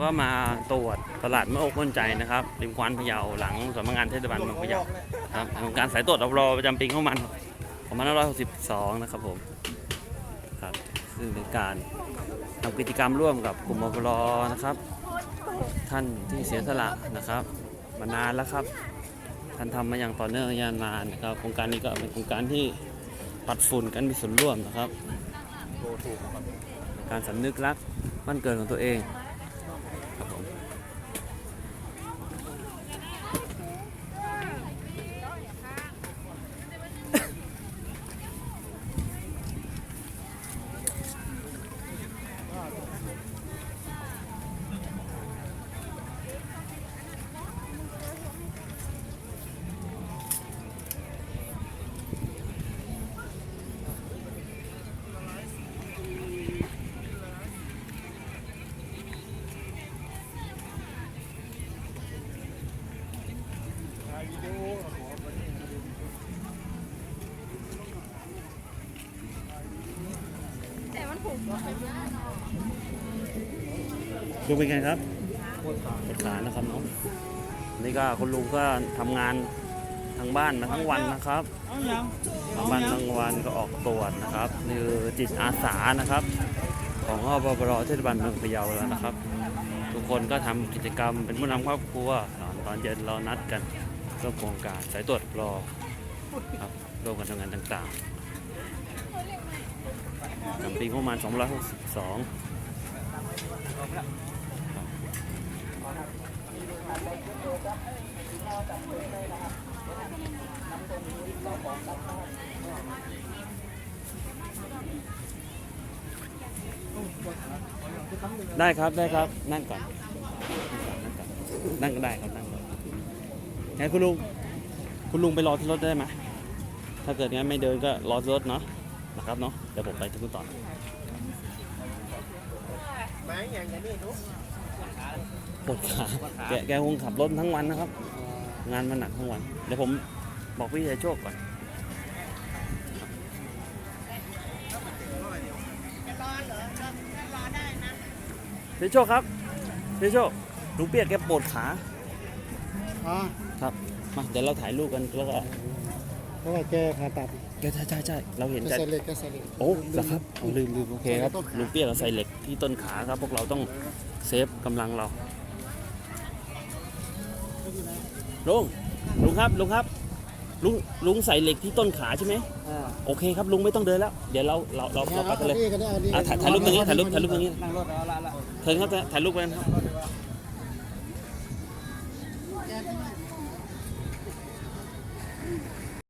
ก็มาตรวจตลาดมะอกก้นใจนะครับริมควานพะเยาหลังสำนักงานเทศบาลเมืองพะเยาครับของการสายตรวจรรประจำปีของมัน2562 นะครับผมครับซึ่งเป็นการทำกิจกรรมร่วมกับกลุ่มอปรนะครับ ท่านที่เสียสละนะครับมานานแล้วครับ ท่านทำมาอย่างต่อเนื่องยาวนานนะครับ โครงการนี้ก็เป็นโครงการที่ปัดฝุ่นกันมีส่วนร่วมนะครับ การสำนึกรักบ้านเกิดของตัวเอง แต่มันผูกบ่ลุงเป็นไงครับปวดขานะครับน้องนี่ก็คุณลุงก็ทำงานทางบ้านมาทั้งวันนะครับทางบ้านทั้งวันก็ออกตรวจนะครับนี่คือจิตอาสานะครับ ของอบปรเทศบาลเมืองพะเยาแล้วนะครับ ทุกคนก็ทำกิจกรรมเป็นผู้นำครอบครัวตอนเย็นเรานัดกัน ร่วมโครงการสายตรวจรอครับร่วมกันทำงานต่างๆจำปีงบประมาณ 262ได้ครับได้ครับนั่งก่อนนั่งก็ได้ครับ งก่อนงั้นคุณลุง คุณลุงไปรอที่รถได้ไหมถ้าเกิดงั้นไม่เดินก็รอที่รถเนาะ นะครับเนาะ เดี๋ยวผมไปที่คุณต่อปวดขา แกแกคงขับรถทั้งวันนะครับ งานมันหนักทั้งวัน เดี๋ยวผมบอกพี่ชัยโชคก่อนพี่โชคครับพี่โชคลุงเปียกแกปวดขา อ๋อครับมาเดี๋ยวเราถ่ายรูปกันแล้วก็เพราะว่าแกผ่าตัดใช่ใช่ใช่เราเห็นแกใจใส่เหล็กแกใส่เหล็ก โอ้เหรอครับเอาลืมลืมโอเคครับใส่ต้นขา ลุงเปี้ยเราใส่เหล็กที่ต้นขาครับ พวกเราต้องเซฟกำลังเราลุงลุงครับลุงครับลุงลุงใส่เหล็กที่ต้นขาใช่ไหมอ่าโอเคครับลุงไม่ต้องเดินแล้ว เดี๋ยวเราเราเราเราไปกันเลยอานี่อานี่อะถ่ายถ่ายรูปตรงนี้ถ่ายรูปถ่ายรูปตรงนี้ นั่งรถเอาละละเชิญครับถ่ายรูปกันครับ